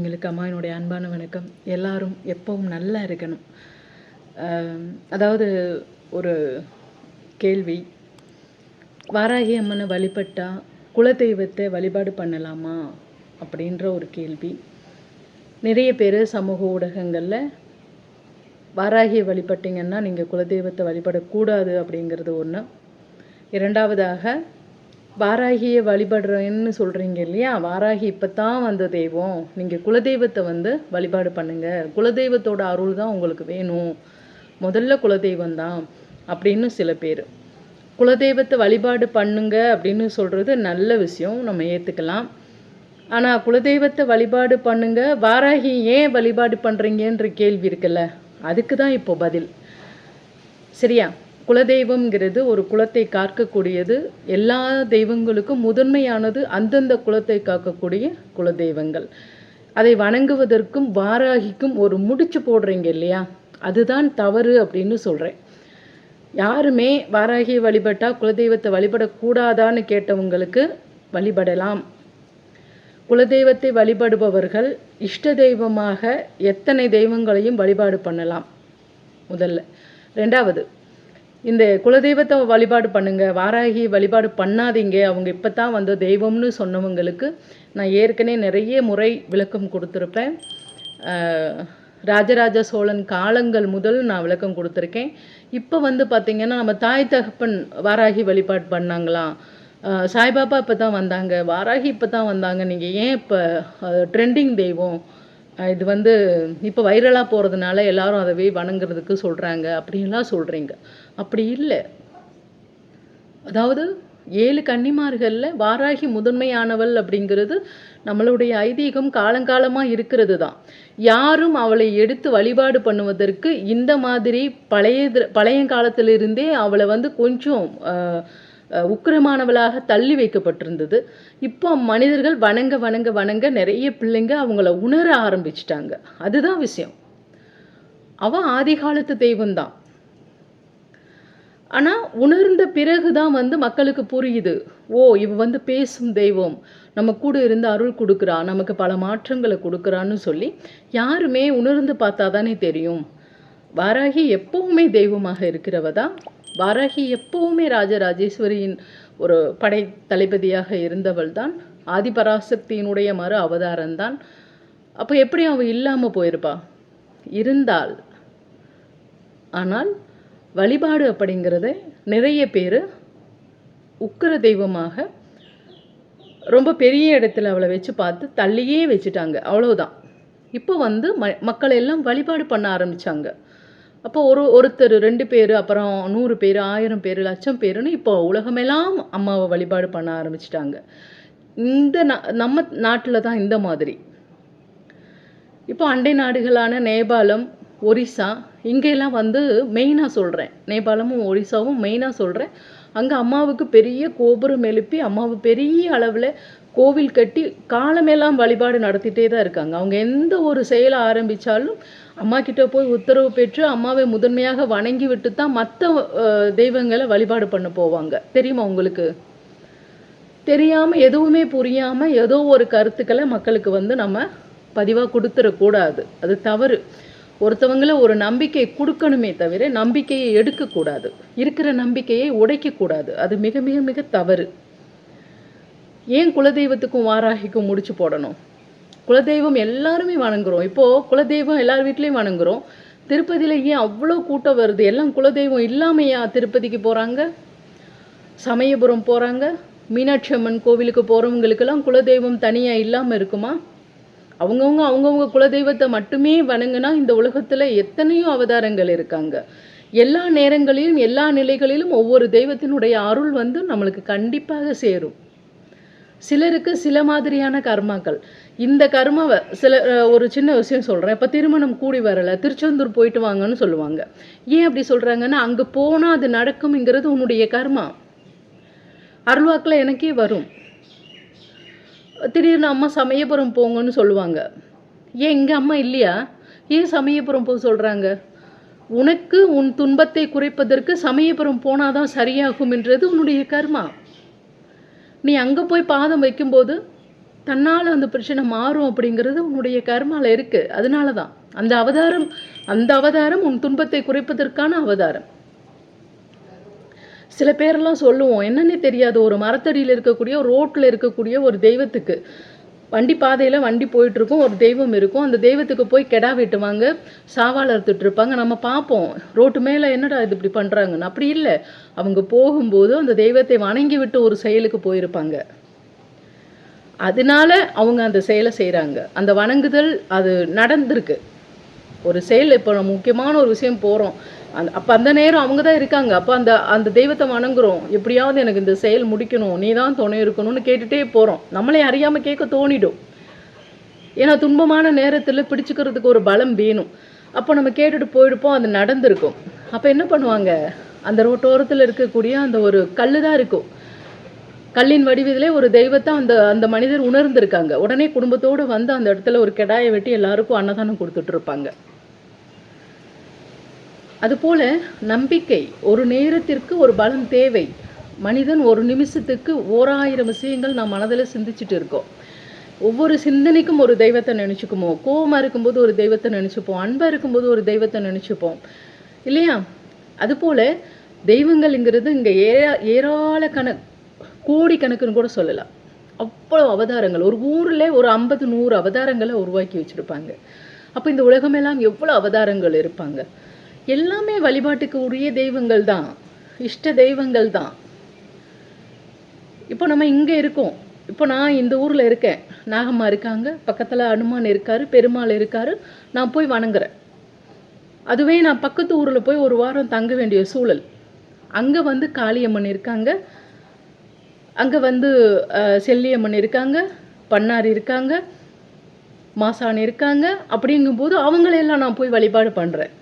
எங்களுக்கு அம்மா என்னுடைய அன்பான வணக்கம். எல்லாரும் எப்பவும் நல்லா இருக்கணும். அதாவது ஒரு கேள்வி. வாராகி அம்மனை வழிபட்டா குலதெய்வத்தை வழிபாடு பண்ணலாமா? அப்படின்ற ஒரு கேள்வி. நிறைய பேர் சமூக ஊடகங்களில் வாராகியை வழிபட்டிங்கன்னா நீங்கள் குலதெய்வத்தை வழிபடக்கூடாது அப்படிங்கிறது ஒன்று இரண்டாவதாக வாராகியை வழிபடுறேன்னு சொல்கிறீங்க இல்லையா? வாராகி இப்போ தான் வந்த தெய்வம். நீங்கள் குலதெய்வத்தை வந்து வழிபாடு பண்ணுங்கள் குலதெய்வத்தோட அருள் தான் உங்களுக்கு வேணும். முதல்ல குலதெய்வம் தான் அப்படின்னு சில பேர். குலதெய்வத்தை வழிபாடு பண்ணுங்க அப்படின்னு சொல்கிறது நல்ல விஷயம். நம்ம ஏற்றுக்கலாம் ஆனால் குலதெய்வத்தை வழிபாடு பண்ணுங்க. வாராகி ஏன் வழிபாடு பண்ணுறீங்கன்ற கேள்வி இருக்குல்ல? அதுக்கு தான் இப்போ பதில். சரியா? குலதெய்வம்ங்கிறது ஒரு குலத்தை காக்கக்கூடியது. எல்லா தெய்வங்களுக்கும் முதன்மையானது அந்தந்த குலத்தை காக்கக்கூடிய குலதெய்வங்கள். அதை வணங்குவதற்கும் வாராகிக்கும் ஒரு முடிச்சு போடுறீங்க இல்லையா? அதுதான் தவறு அப்படின்னு சொல்கிறேன் யாருமே வாராகியை வழிபட்டால் குலதெய்வத்தை வழிபடக்கூடாதான்னு கேட்டவங்களுக்கு வழிபடலாம். குலதெய்வத்தை வழிபடுபவர்கள் இஷ்ட தெய்வமாக எத்தனை தெய்வங்களையும் வழிபாடு பண்ணலாம்? முதல்ல. ரெண்டாவது இந்த குலதெய்வத்தை வழிபாடு பண்ணுங்க வாராகி வழிபாடு பண்ணாதீங்க. அவங்க இப்போ தான் வந்த தெய்வம்னு சொன்னவங்களுக்கு நான் ஏற்கனவே நிறைய முறை விளக்கம் கொடுத்துருப்பேன். ராஜராஜ சோழன் காலங்கள் முதல் நான் விளக்கம் கொடுத்துருக்கேன். இப்போ வந்து பார்த்திங்கன்னா நம்ம தாய் தகப்பன் வாராகி வழிபாடு பண்ணாங்களாம் சாய்பாபா இப்போ தான் வந்தாங்க. வாராகி இப்போ தான் வந்தாங்க. நீங்கள் ஏன் இப்போ ட்ரெண்டிங் தெய்வம்? இது வந்து இப்போ வைரலாக போகிறதுனால எல்லாரும் அதவே வணங்குறதுக்கு சொல்கிறாங்க அப்படின்லாம் சொல்கிறீங்க அப்படி இல்லை. அதாவது ஏழு கன்னிமார்களில் வாராகி முதன்மையானவள் அப்படிங்கிறது நம்மளுடைய ஐதீகம் காலங்காலமாக இருக்கிறது தான் யாரும் அவளை எடுத்து வழிபாடு பண்ணுவதற்கு இந்த மாதிரி பழைய பழைய காலத்திலிருந்தே அவளை வந்து கொஞ்சம் அஹ், உக்கிரமானவளாக தள்ளி வைக்கப்பட்டிருந்தது. இப்போ மனிதர்கள் வணங்க வணங்க வணங்க நிறைய பிள்ளைங்க அவங்கள உணர ஆரம்பிச்சிட்டாங்க. அதுதான் விஷயம். அவன் ஆதி காலத்து தெய்வம்தான். ஆனால் உணர்ந்த பிறகு தான் வந்து மக்களுக்கு புரியுது. ஓ இவ வந்து பேசும் தெய்வம். நம்ம கூட இருந்து அருள் கொடுக்குறா நமக்கு பல மாற்றங்களை கொடுக்குறான்னு சொல்லி யாருமே உணர்ந்து பார்த்தா தானே தெரியும். வாராகி எப்பவுமே தெய்வமாக இருக்கிறவ தான் வாராகி எப்பவுமே ராஜராஜேஸ்வரியின் ஒரு படை தளபதியாக இருந்தவள் தான் ஆதிபராசக்தியினுடைய மறு அவதாரம்தான். அப்போ எப்படி அவள் இல்லாமல் போயிருப்பா? இருந்தால். ஆனால் வழிபாடு அப்படிங்கிறத நிறைய பேர் உக்கிர தெய்வமாக ரொம்ப பெரிய இடத்துல அவளை வச்சு பார்த்து தள்ளியே வச்சுட்டாங்க. அவ்வளோதான் இப்போ வந்து ம மக்கள் எல்லாம் வழிபாடு பண்ண ஆரம்பிச்சாங்க. அப்போ ஒரு ஒருத்தர் ரெண்டு பேர் அப்புறம் நூறு பேர் ஆயிரம் பேர் லட்சம் பேருன்னு இப்போ உலகமெல்லாம் அம்மாவை வழிபாடு பண்ண ஆரம்பிச்சிட்டாங்க. இந்த நா- நம்ம நாட்டில் தான் இந்த மாதிரி. இப்போ அண்டை நாடுகளான நேபாளம் ஒரிசா இங்கெல்லாம் வந்து மெயினாக சொல்கிறேன் நேபாளமும் ஒரிசாவும் மெயினாக சொல்கிறேன் அங்கே அம்மாவுக்கு பெரிய கோபுரம் எழுப்பி அம்மாவை பெரிய அளவில் கோவில் கட்டி காலமெல்லாம் வழிபாடு நடத்திட்டே தான் இருக்காங்க. அவங்க எந்த ஒரு செயலை ஆரம்பித்தாலும் அம்மா கிட்ட போய் உத்தரவு பெற்று அம்மாவை முதன்மையாக வணங்கி விட்டு தான் மற்ற தெய்வங்களை வழிபாடு பண்ண போவாங்க. தெரியுமா உங்களுக்கு? தெரியாமல் எதுவுமே புரியாமல் ஏதோ ஒரு கருத்துக்களை மக்களுக்கு வந்து நம்ம பதிவாக கொடுத்துடக்கூடாது அது தவறு. ஒருத்தவங்கள ஒரு நம்பிக்கை கொடுக்கணுமே தவிர நம்பிக்கையை எடுக்கக்கூடாது. இருக்கிற நம்பிக்கையை உடைக்கக்கூடாது. அது மிக மிக மிக தவறு. ஏன் குலதெய்வத்துக்கும் வாராகிக்கும் முடிச்சு போடணும்? குலதெய்வம் எல்லாருமே வணங்குறோம். இப்போது குலதெய்வம் எல்லார் வீட்லேயும் வணங்குறோம். திருப்பதியில் ஏன் அவ்வளோ கூட்டம் வருது? எல்லாம் குலதெய்வம் இல்லாமையா திருப்பதிக்கு போகிறாங்க சமயபுரம் போகிறாங்க மீனாட்சி அம்மன் கோவிலுக்கு போகிறவங்களுக்கெல்லாம் குலதெய்வம் தனியாக இல்லாமல் இருக்குமா? அவங்கவுங்க அவங்கவுங்க குலதெய்வத்தை மட்டுமே வணங்குனா இந்த உலகத்தில் எத்தனையோ அவதாரங்கள் இருக்காங்க. எல்லா நேரங்களிலும் எல்லா நிலைகளிலும் ஒவ்வொரு தெய்வத்தினுடைய அருள் வந்து நம்மளுக்கு கண்டிப்பாக சேரும். சிலருக்கு சில மாதிரியான கர்மாக்கள். இந்த கர்மாவை சில ஒரு சின்ன விஷயம் சொல்கிறேன் இப்போ திருமணம் கூடி வரலை திருச்செந்தூர் போயிட்டு வாங்கன்னு சொல்லுவாங்க. ஏன் அப்படி சொல்கிறாங்கன்னா அங்கே போனால் அது நடக்கும்ங்கிறது உன்னுடைய கர்மா. அருள்வாக்கில் எனக்கே வரும். திடீர்னு அம்மா சமயபுரம் போங்கன்னு சொல்லுவாங்க. ஏன் எங்கள் அம்மா இல்லையா? ஏன் சமயபுரம் போக சொல்கிறாங்க உனக்கு உன் துன்பத்தை குறைப்பதற்கு சமயபுரம் போனாதான் சரியாகும்ன்றது உன்னுடைய கர்மா. நீ அங்கே போய் பாதம் வைக்கும்போது தன்னால் அந்த பிரச்சனை மாறும் அப்படிங்கிறது உன்னுடைய கர்மால இருக்கு. அதனால தான் அந்த அவதாரம் அந்த அவதாரம் உன் துன்பத்தை குறைப்பதற்கான அவதாரம். சில பேரெல்லாம் சொல்லுவோம் என்னன்னே தெரியாது. ஒரு மரத்தடியில் இருக்கக்கூடிய ரோட்டில் இருக்கக்கூடிய ஒரு தெய்வத்துக்கு. வண்டி பாதையில் வண்டி போயிட்டுருக்கும் ஒரு தெய்வம் இருக்கும். அந்த தெய்வத்துக்கு போய் கெடா வெட்டுவாங்க சாவால் அறுத்துட்டு இருப்பாங்க நம்ம பார்ப்போம் ரோட்டு மேலே என்னடா இது இப்படி பண்ணுறாங்கன்னு அப்படி இல்லை. அவங்க போகும்போது அந்த தெய்வத்தை வணங்கி விட்டு ஒரு செயலுக்கு போயிருப்பாங்க. அதனால அவங்க அந்த செயலை செய்கிறாங்க அந்த வணங்குதல் அது நடந்திருக்கு. ஒரு செயல் இப்போ நம்ம முக்கியமான ஒரு விஷயம் போகிறோம் அந்த அப்போ அந்த நேரம் அவங்க தான் இருக்காங்க. அப்போ அந்த அந்த தெய்வத்தை வணங்குறோம். எப்படியாவது எனக்கு இந்த செயல் முடிக்கணும். நீ தான் துணை இருக்கணும்னு கேட்டுகிட்டே போகிறோம் நம்மளே அறியாமல் கேட்க தோணிடும். ஏன்னா துன்பமான நேரத்தில் பிடிச்சிக்கிறதுக்கு ஒரு பலம் வேணும். அப்போ நம்ம கேட்டுட்டு போயிடுப்போம் அது நடந்திருக்கும். அப்போ என்ன பண்ணுவாங்க? அந்த ரோட்டோரத்தில் இருக்கக்கூடிய அந்த ஒரு கல் தான் இருக்கும். கல்லின் வடிவத்திலே ஒரு தெய்வத்தை அந்த அந்த மனிதர் உணர்ந்திருக்காங்க. உடனே குடும்பத்தோடு வந்து அந்த இடத்துல ஒரு கெடாயை வெட்டி எல்லாருக்கும் அன்னதானம் கொடுத்துட்ருப்பாங்க அதுபோல நம்பிக்கை ஒரு நேரத்திற்கு ஒரு பலம் தேவை. மனிதன் ஒரு நிமிஷத்துக்கு ஓராயிரம் விஷயங்கள் நாம் மனதில் சிந்திச்சுட்டு இருக்கோம். ஒவ்வொரு சிந்தனைக்கும் ஒரு தெய்வத்தை நினச்சிக்குமோ? கோபமாக இருக்கும்போது ஒரு தெய்வத்தை நினச்சிப்போம். அன்பாக இருக்கும்போது ஒரு தெய்வத்தை நினச்சிப்போம். இல்லையா? அதுபோல் தெய்வங்கள்ங்கிறது இங்கே ஏரா ஏராளக்கண கோடிக்கணக்குன்னு கூட சொல்லலாம். அவ்வளோ அவதாரங்கள். ஒரு ஊரில் ஒரு ஐம்பது நூறு அவதாரங்களை உருவாக்கி வச்சுருப்பாங்க. அப்போ இந்த உலகமெல்லாம் எவ்வளோ அவதாரங்கள் இருப்பாங்க? எல்லாமே வழிபாட்டுக்கு உரிய தெய்வங்கள் தான். இஷ்ட தெய்வங்கள் தான். இப்போ நம்ம இங்கே இருக்கோம். இப்போ நான் இந்த ஊரில் இருக்கேன். நாகம்மா இருக்காங்க. பக்கத்தில் அனுமான் இருக்காரு பெருமாள் இருக்காரு. நான் போய் வணங்குறேன். அதுவே நான் பக்கத்து ஊரில் போய் ஒரு வாரம் தங்க வேண்டிய சூழல். அங்கே வந்து காளியம்மன் இருக்காங்க. அங்கே வந்து செல்லியம்மன் இருக்காங்க. பண்ணார் இருக்காங்க. மாசான் இருக்காங்க. அப்படிங்கும்போது அவங்களையெல்லாம் நான் போய் வழிபாடு பண்ணுறேன்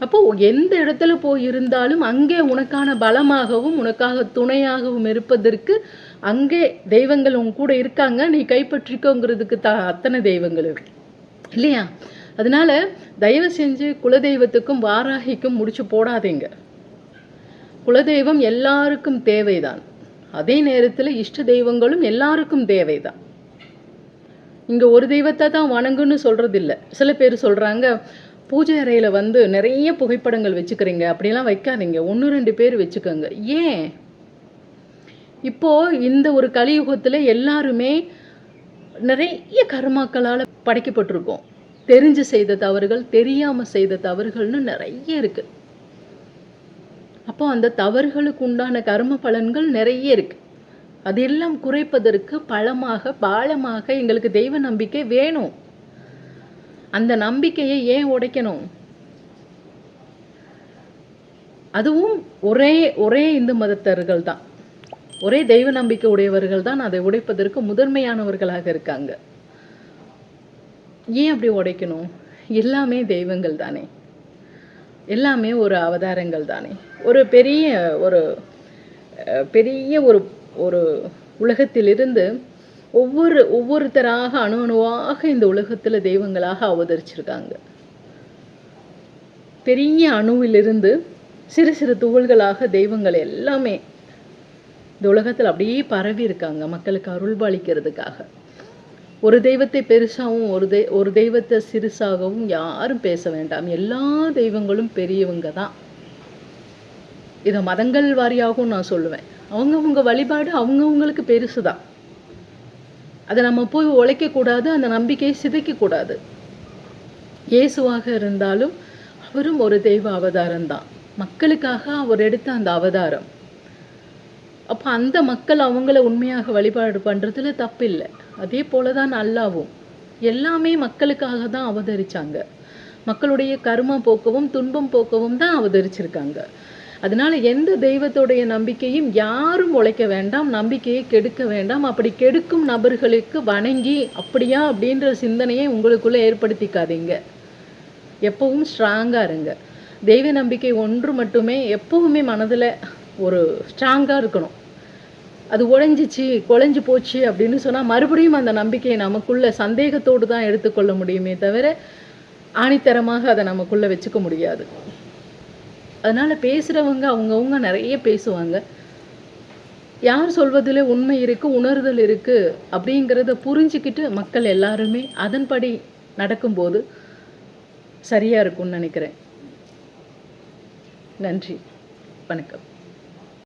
அப்போ எந்த இடத்துல போய் இருந்தாலும் அங்கே உனக்கான பலமாகவும் உனக்காக துணையாகவும் இருப்பதற்கு அங்கே தெய்வங்கள் உன் கூட இருக்காங்க. நீ கைப்பற்றிக்கோங்கிறதுக்கு தான் அத்தனை தெய்வங்கள் இருக்கு. இல்லையா? அதனால தயவு செஞ்சு குலதெய்வத்துக்கும் வாராகிக்கும் முடிச்சு போடாதீங்க. குலதெய்வம் எல்லாருக்கும் தேவைதான். அதே நேரத்தில் இஷ்ட தெய்வங்களும் எல்லாருக்கும் தேவைதான். இங்கே ஒரு தெய்வத்தை தான் வணங்குன்னு சொல்கிறதில்ல சில பேர் சொல்கிறாங்க பூஜை அறையில் வந்து நிறைய புகைப்படங்கள் வச்சுக்கிறீங்க. அப்படிலாம் வைக்காதீங்க. ஒன்று ரெண்டு பேர் வச்சுக்கோங்க. ஏன்? இப்போ இந்த ஒரு கலியுகத்தில் எல்லாருமே நிறைய கர்மாக்களால் படைக்கப்பட்டிருக்கோம். தெரிஞ்சு செய்த தவறுகள் தெரியாமல் செய்த தவறுகள்னு நிறைய இருக்கு. அப்போ அந்த தவறுகளுக்கு உண்டான கர்ம பலன்கள் நிறைய இருக்கு. அதெல்லாம் குறைப்பதற்கு பலமாக பாலமாக எங்களுக்கு தெய்வ நம்பிக்கை வேணும். அந்த நம்பிக்கையை ஏன் உடைக்கணும்? அதுவும் ஒரே ஒரே இந்து மதத்தர்கள் தான். ஒரே தெய்வ நம்பிக்கை உடையவர்கள் தான் அதை உடைப்பதற்கு முதன்மையானவர்களாக இருக்காங்க. ஏன் அப்படி உடைக்கணும்? எல்லாமே தெய்வங்கள் தானே. எல்லாமே ஒரு அவதாரங்கள் தானே. ஒரு பெரிய ஒரு பெரிய ஒரு ஒரு உலகத்திலிருந்து ஒவ்வொரு ஒவ்வொருத்தராக அணு அணுவாக இந்த உலகத்தில் தெய்வங்களாக அவதரிச்சிருக்காங்க. பெரிய அணுவிலிருந்து சிறு சிறு துகள்களாக தெய்வங்கள் எல்லாமே இந்த உலகத்தில் அப்படியே பரவி இருக்காங்க மக்களுக்கு அருள்பாலிக்கிறதுக்காக. ஒரு தெய்வத்தை பெருசாகவும் ஒரு தெய் ஒரு தெய்வத்தை சிறுசாகவும் யாரும் பேச வேண்டாம். எல்லா தெய்வங்களும் பெரியவங்க தான். இதை மதங்கள் வாரியாகவும் நான் சொல்லுவேன். அவங்கவுங்க வழிபாடு அவங்கவுங்களுக்கு பெருசு தான் அதை நம்ம போய் உழைக்கக்கூடாது அந்த நம்பிக்கையை சிதைக்கக்கூடாது. இயேசுவாக இருந்தாலும் அவரும் ஒரு தெய்வ அவதாரம் தான். மக்களுக்காக அவர் எடுத்த அந்த அவதாரம். அப்போ அந்த மக்கள் அவங்கள உண்மையாக வழிபாடு பண்ணுறதுல தப்பில்லை. அதே போல தான் நல்லாவும் எல்லாமே மக்களுக்காக தான் அவதரிச்சாங்க. மக்களுடைய கர்ம போக்கவும் துன்பம் போக்கவும் தான் அவதரிச்சிருக்காங்க. அதனால எந்த தெய்வத்துடைய நம்பிக்கையும் யாரும் உழைக்க வேண்டாம் நம்பிக்கையை கெடுக்க வேண்டாம். அப்படி கெடுக்கும் நபர்களுக்கு வணங்கி அப்படியா அப்படின்ற சிந்தனையை உங்களுக்குள்ளே ஏற்படுத்திக்காதீங்க. எப்பவும் ஸ்ட்ராங்காக இருங்க. தெய்வ நம்பிக்கை ஒன்று மட்டுமே எப்பவுமே மனதில் ஒரு ஸ்ட்ராங்காக இருக்கணும். அது உழைஞ்சிச்சு குழஞ்சி போச்சு அப்படின்னு சொன்னால் மறுபடியும் அந்த நம்பிக்கையை நமக்குள்ள சந்தேகத்தோடு தான் எடுத்துக்கொள்ள முடியுமே தவிர ஆணித்தரமாக அதை நமக்குள்ளே வச்சுக்க முடியாது. அதனால் பேசுகிறவங்க அவங்கவுங்க நிறைய பேசுவாங்க. யார் சொல்வதில் உண்மை இருக்குது உணர்தல் இருக்குது அப்படிங்கிறத புரிஞ்சுக்கிட்டு மக்கள் எல்லாருமே அதன்படி நடக்கும்போது சரியாக இருக்கும்னு நினைக்கிறேன். நன்றி. வணக்கம்.